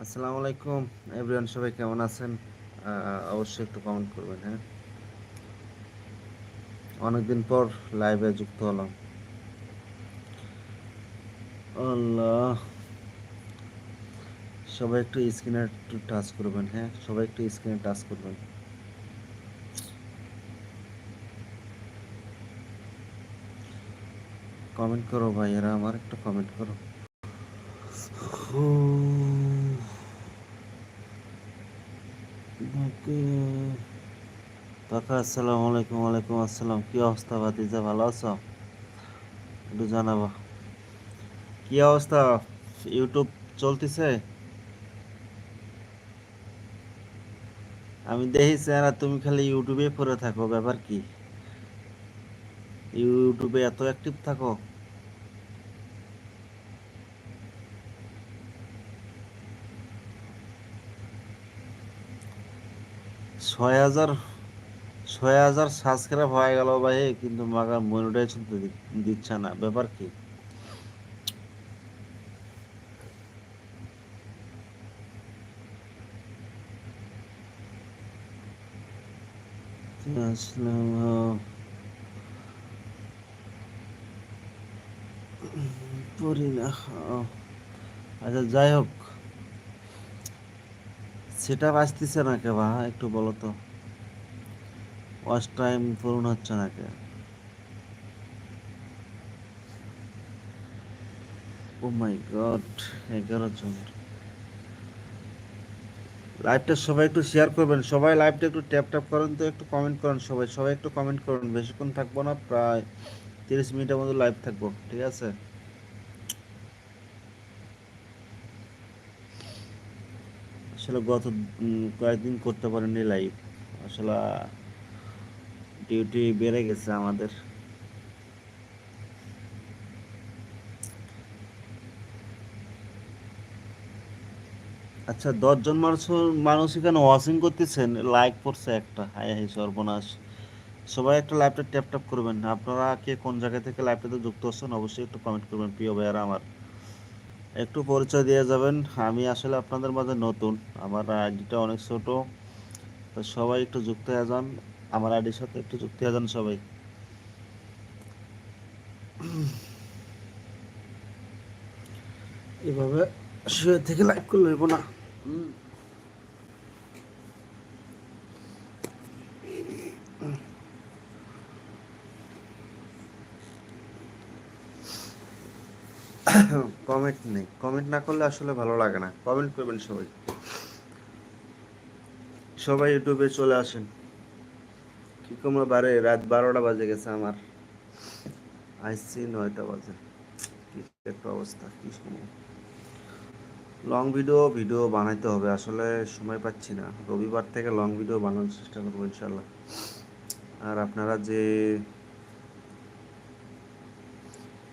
আসসালামু আলাইকুম, এভরিওয়ান সবাই কেমন আছেন? অবশ্যই একটু কমেন্ট করবেন হ্যাঁ? অনেকদিন পর লাইভে যুক্ত হলাম। আল্লাহ। সবাই একটু স্ক্রিনে একটু টাচ করবেন হ্যাঁ? সবাই একটু স্ক্রিনে টাচ করবেন। কমেন্ট করো ভাইয়েরা, আমার একটু কমেন্ট করো। কাকা, আসসালামু আলাইকুম, ওয়ালাইকুম আসসালাম। কি অবস্থা ভাতিজা, ভালো আছো? একটু জানাবা। কি অবস্থা? ইউটিউব চলতেছে? আমি দেখি স্যার তুমি খালি ইউটিউবে পড়ে থাকো, ব্যাপার কি? ইউটিউবে এত অ্যাক্টিভ থাকো। ছয় হাজার ছয় হাজার সাবস্ক্রাইব হয়ে গেল ভাই, কিন্তু মাগার মনিটাইজেশন দিচ্ছে না, ব্যাপার কি? আসলাম। পড়ি না। আচ্ছা যাই হোক। সেটা আসতেছে না কে বা? একটু বলো তো। ওয়াচ টাইম পূরণ হচ্ছে না কে? ও মাই গড এগারো জন। লাইভটা সবাই একটু শেয়ার করবেন। সবাই লাইভটা একটু ট্যাপ ট্যাপ করেন তো একটু কমেন্ট করেন সবাই। সবাই একটু কমেন্ট করুন। বেশিক্ষণ থাকব না, প্রায় তিরিশ মিনিটের মতো লাইভ থাকব, ঠিক আছে? আসলে গত কয়েকদিন করতে পারিনি লাইভ আসলে ডিউটি বেড়ে গেছে আমাদের। আচ্ছা দশজন মানুষ মানুষ এখানে ওয়াচিং করতেছেন লাইক পড়ছে একটা। হাই হাই, সর্বনাশ। সবাই একটা লাইভটা ট্যাপ ট্যাপ করবেন। আপনারা কে কোন জায়গা থেকে লাইভটাতে যুক্ত হচ্ছেন অবশ্যই একটু কমেন্ট করবেন, প্রিয় ভাইয়ারা আমার। একটু পরিচয় দিয়ে যাবেন। আমি আসলে আপনাদের মাঝে নতুন। আমার আইডিটা অনেক ছোট। তো সবাই একটু যুক্ত হয়ে যান। আমার আইডির সাথে একটু যুক্ত হয়ে যান সবাই। এভাবে শুয়ে থেকে লাইভ করলে না। কমেন্ট নেই। কমেন্ট না করলে আসলে ভালো লাগে না। কমেন্ট করবেন সবাই। সবাই ইউটিউবে চলে আসেন। কি তোমরা বারে, রাত বারোটা বাজে গেছে আমার। আইসি নয়টা বাজে। কি একটা অবস্থা, কি সময়। লং ভিডিও ভিডিও বানাইতে হবে। আসলে সময় পাচ্ছি না। রবিবার থেকে লং ভিডিও বানানোর চেষ্টা করব ইনশাল্লাহ আর আপনারা যে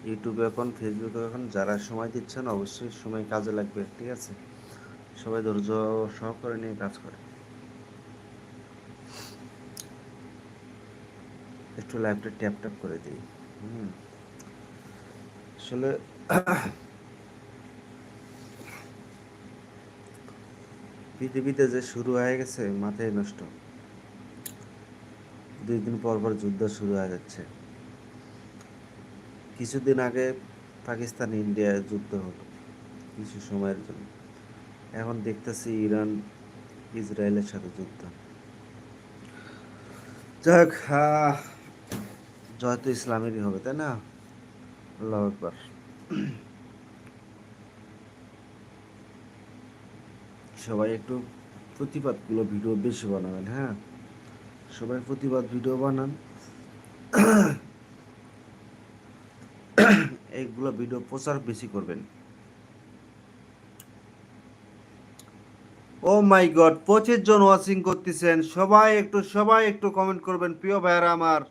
ইউটিউবে এখন ফেসবুকে এখন যারা সময় দিচ্ছেন, অবশ্যই সময় কাজে লাগবে, ঠিক আছে? সবাই ধৈর্য সহকারে নিয়ে কাজ করে একটু লাইভটা ট্যাপ ট্যাপ করে দিই। হুম। আসলে পৃথিবীতে যে শুরু হয়ে গেছে, মাথায় নষ্ট। দুই দিন পর পর যুদ্ধ শুরু হয়ে যাচ্ছে। কিছুদিন আগে পাকিস্তান ইন্ডিয়ায় যুদ্ধ হলো, কিছু সময়ের জন্য। এখন দেখতেছি ইরান, ইসরায়েলের সাথে যুদ্ধ। যাক জয় তো ইসলামেরই হবে, তাই না? আল্লাহ একবার সবাই একটু প্রতিবাদগুলো ভিডিও বেশি বানাবেন হ্যাঁ? সবাই প্রতিবাদ ভিডিও বানান। এইগুলো ভিডিও প্রচার বেশি করবেন। ও মাই গড, পঁচিশ জন ওয়াচিং করতেছেন। সবাই একটু সবাই একটু কমেন্ট করবেন, প্রিয় ভাইয়ারা আমার।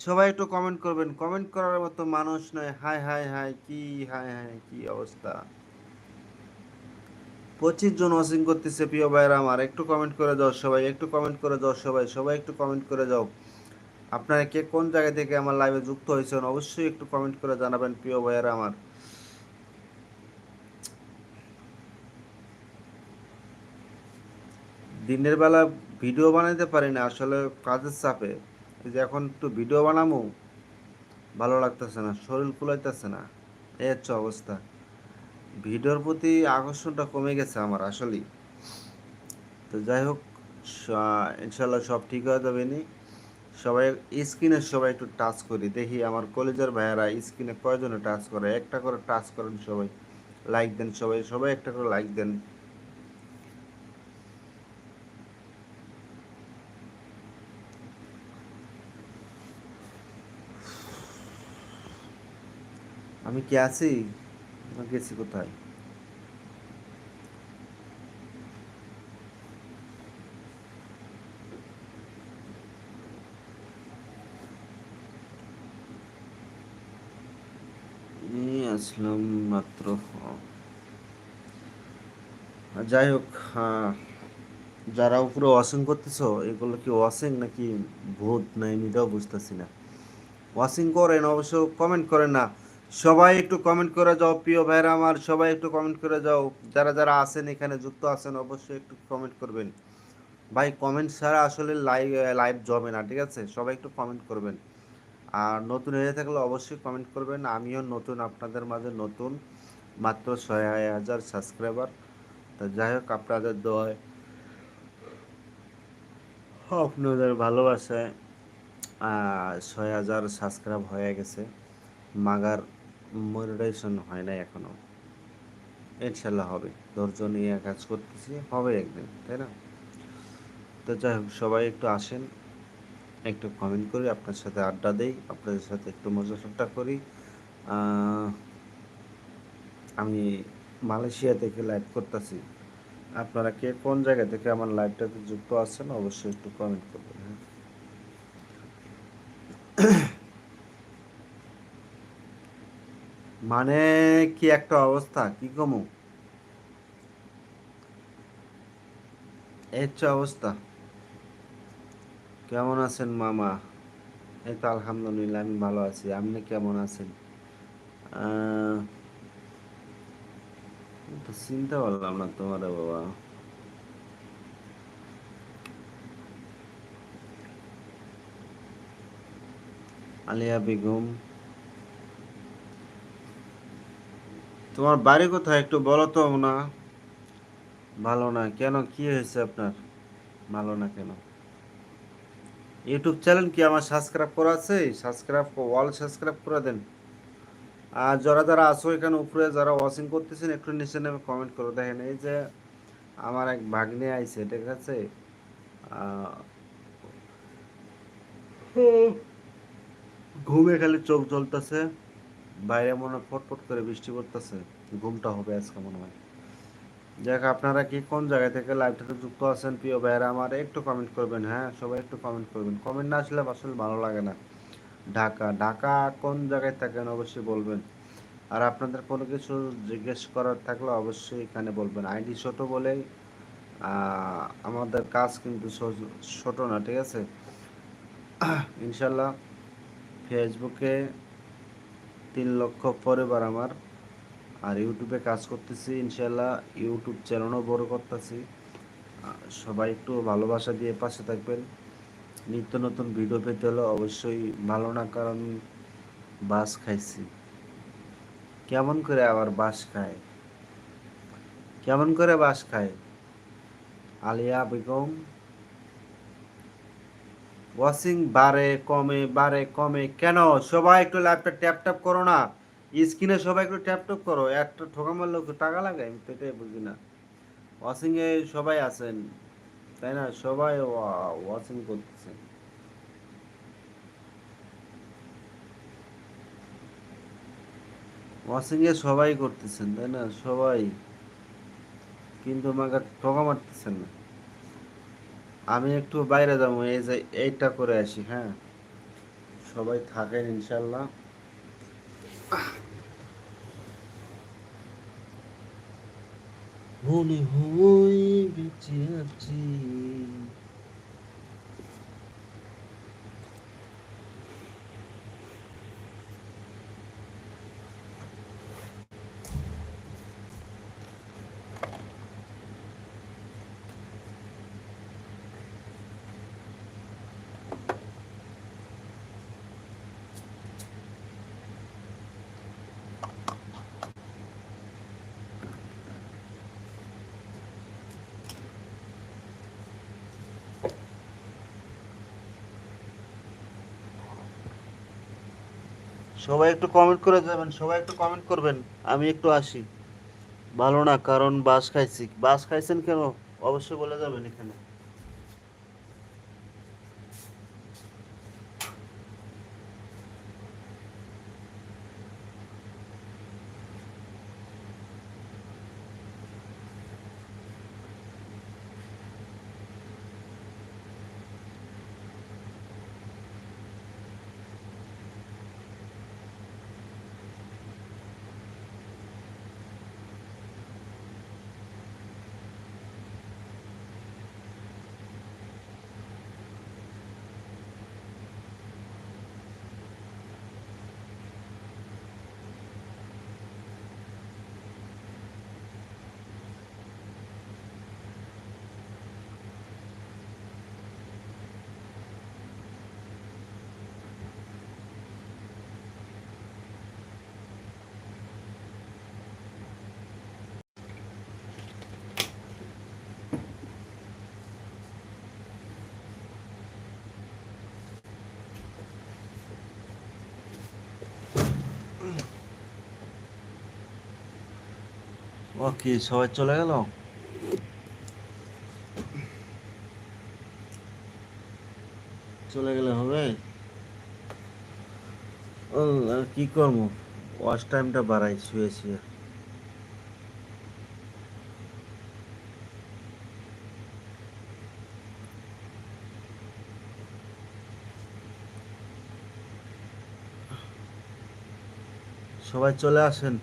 সবাই একটু কমেন্ট করবেন। কমেন্ট করার মতো মানুষ নয়। হাই হাই হাই কি হাই হাই কি অবস্থা? পঁচিশ জন ওয়াচিং করতেছে প্রিয় ভাইরা আমার। একটু কমেন্ট করে যাও সবাই, একটু কমেন্ট করে যাও সবাই সবাই একটু কমেন্ট করে যাও। আপনারা কে কোন জায়গা থেকে আমার লাইভে যুক্ত হয়েছেন অবশ্যই একটু কমেন্ট করে জানাবেন প্রিয় ভাইয়েরা আমার। দিনের বেলা ভিডিও বানাইতে পারি না, আসলে কাজের চাপে। যে এখন একটু ভিডিও বানাবো ভালো লাগতেছে না, শরীর কুলাইতেছে না। এই হচ্ছে অবস্থা। ভিডিওর প্রতি আকর্ষণটা কমে গেছে আমার, আসলেই। তো যাই হোক ইনশাল্লাহ সব ঠিক হয়ে যাবে নি। সবাই স্ক্রিনে সবাই একটু টাচ করি, দেখি আমার কলেজের ভাইয়েরা স্ক্রিনে কয়জনে টাচ করে, একটা করে টাচ করেন সবাই। লাইক দেন সবাই সবাই একটা করে লাইক দেন। আমি কি আছি? কোথায়? আসলাম মাত্র যাই হোক যারা উপরে ওয়াশিং করতেছো, এগুলো কি ওয়াশিং নাকি ভূত? না, এমনিটাও বুঝতেছি না। ওয়াশিং করেন, অবশ্য কমেন্ট করেন না। সবাই একটু কমেন্ট করে যাও, প্রিয় ভাইরা আমার, সবাই একটু কমেন্ট করে যাও। যারা যারা আছেন, এখানে যুক্ত আছেন, অবশ্যই একটু কমেন্ট করবেন। ভাই কমেন্ট ছাড়া আসলে লাইভ লাইভ জমে না, ঠিক আছে? সবাই একটু কমেন্ট করবেন। আর নতুন হয়ে থাকলে অবশ্যই কমেন্ট করবেন। আমিও নতুন, আপনাদের মাঝে নতুন, মাত্র ছয় হাজার সাবস্ক্রাইবার তা যাই হোক, আপনাদের দোয়ায় আপনাদের ভালোবাসায় ছয় হাজার সাবস্ক্রাইব হয়ে গেছে। মাগার মনিটাইজেশন হয় নাই এখনও। ইনশাল্লাহ হবে। ধৈর্য নিয়ে কাজ করতেছি, হবে একদিন, তাই না? তো যাই হোক, সবাই একটু আসেন, একটু কমেন্ট করি, আপনার সাথে আড্ডা দেই, আপনাদের সাথে একটু মজা ঠাট্টা করি। আমি মালয়েশিয়া থেকে লাইভ করতেছি। আপনারা কে কোন জায়গা থেকে আমার লাইভটাতে যুক্ত আছেন, অবশ্যই একটু কমেন্ট করবেন হ্যাঁ? মানে কি একটা অবস্থা? কি কমু? এই অবস্থা। কেমন আছেন মামা? এই তো আলহামদুলিল্লাহ, আমি ভালো আছি। আপনি কেমন আছেন? তো চিনতে পারলাম না তোমার বাবা। আলিয়া বেগম তোমার বাড়ি কোথায়? একটু বলো তো না ভালো না। কেন? কি হয়েছে আপনার? ভালো না কেন? ইউটিউব চ্যানেল কি আমার সাবস্ক্রাইব করা আছে? সাবস্ক্রাইব ওয়াল সাবস্ক্রাইব করে দেন। আর যারা যারা আসো এখানে উপরে, যারা ওয়াচিং করতেছেন, একটু নিচে নেমে কমেন্ট করে। দেখেন, এই যে আমার এক ভাগ্নে আইছে, ঠিক আছে? ঘুমে খালি চোখ জ্বলতেছে। বাইরে মনে ফটফট করে বৃষ্টি পড়তেছে, ঘুমটা হবে আজকে মনে হয়। যাক, আপনারা কি কোন জায়গা থেকে লাইভটাতে যুক্ত আছেন, প্রিয় ভাইয়েরা আমার একটু কমেন্ট করবেন হ্যাঁ? সবাই একটু কমেন্ট করবেন। কমেন্ট না আসলে আসলে ভালো লাগে না। ঢাকা ঢাকা কোন জায়গায় থাকেন অবশ্যই বলবেন। আর আপনাদের কোনো কিছু জিজ্ঞেস করার থাকলে অবশ্যই এখানে বলবেন। আইডি ছোট বলেই আমাদের কাজ কিন্তু ছোট না, ঠিক আছে? ইনশাল্লাহ ফেসবুকে তিন লক্ষ পরিবার আমার। আর ইউটিউবে কাজ করতেছি ইনশাল্লাহ ইউটিউব চ্যানেলও বড় করতেছি। সবাই একটু ভালোবাসা দিয়ে পাশে থাকবেন। নিত্য নতুন ভিডিও পেতে হলে অবশ্যই ভালো না কারণ বাস খাইছি। কেমন করে আবার বাস খায়? কেমন করে বাস খায়? আলিয়া বেগম ওয়াশিং বাড়ে কমে বাড়ে কমে, কেন? সবাই একটু ল্যাপটপ ট্যাপ ট্যাপ করো না। স্ক্রিনে সবাই একটু ট্যাপ ট্যাপ করো। একটা ঠোকা মারলে টাকা লাগে? আমি তো এটাই বুঝি না। ওয়াশিং এ সবাই আছেন, তাই না? সবাই ওয়াশিং করতেছেন। ওয়াশিং এ সবাই করতেছেন, তাই না? সবাই। কিন্তু আমাকে ঠোকা মারতেছেন না। আমি একটু বাইরে যাব, এই যে এইটা করে আসি হ্যাঁ? সবাই থাকেন ইনশাল্লাহ। মনে হয় বেঁচে আছি। সবাই একটু কমেন্ট করে যাবেন, সবাই একটু কমেন্ট করবেন, আমি একটু আসি। ভালো না, কারণ বাস খাইছি। বাস খাইছেন কেন? অবশ্যই বলে যাবেন এখানে। ও কি, সবাই চলে গেল? চলে গেলে হবে? কি করব? ওয়াচ টাইমটা বাড়াই, শুয়ে শুয়ে। সবাই চলে আসেন।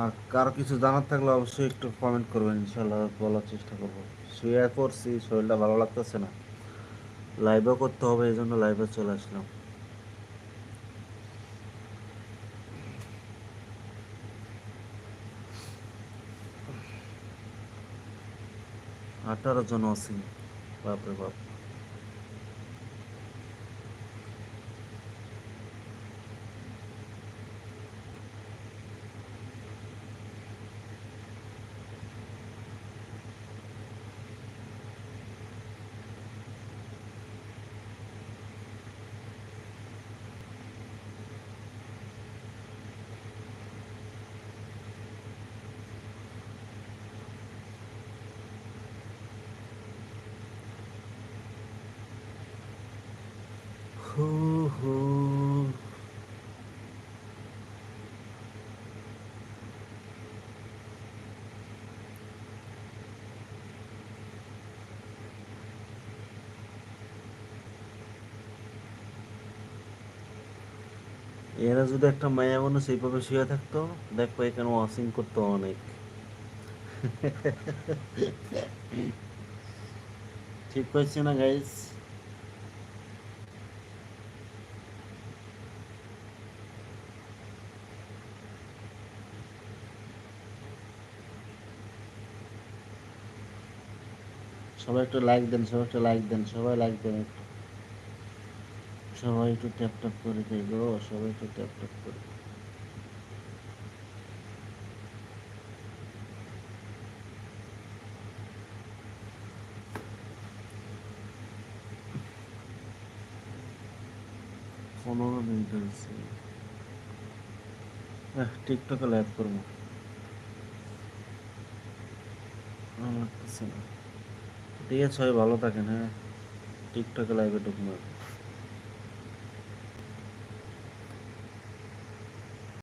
আর কারও কিছু জানার থাকলে অবশ্যই একটু কমেন্ট করবেন ইনশাল্লাহ বলার চেষ্টা করব। শুয়ে করছি শরীরটা ভালো লাগতেছে না। লাইভও করতে হবে, এই জন্য লাইভে চলে আসলাম। আঠারো জন আছি, বাপরে বাপ। হু হু এরা যদি একটা মায়া মানুষ এইভাবে শুয়ে থাকতো দেখব এখানে ওয়াশিং করতো অনেক। ঠিক হয়েছে না গাইস সবাই একটু লাইক দেন, সবাই একটু লাইক দেন, সবাই লাইক দেন একটু। সবাই একটু ট্যাপ ট্যাপ করে দেয় গো, সবাই একটু ট্যাপ ট্যাপ করে পনেরো মিনিট হয়েছে টিকটকে লাইভ করব। ভালো লাগতেছে না। ঠিক আছে সবাই ভালো থাকেন হ্যাঁ। টিকটকে লাইভে ঢুকবো।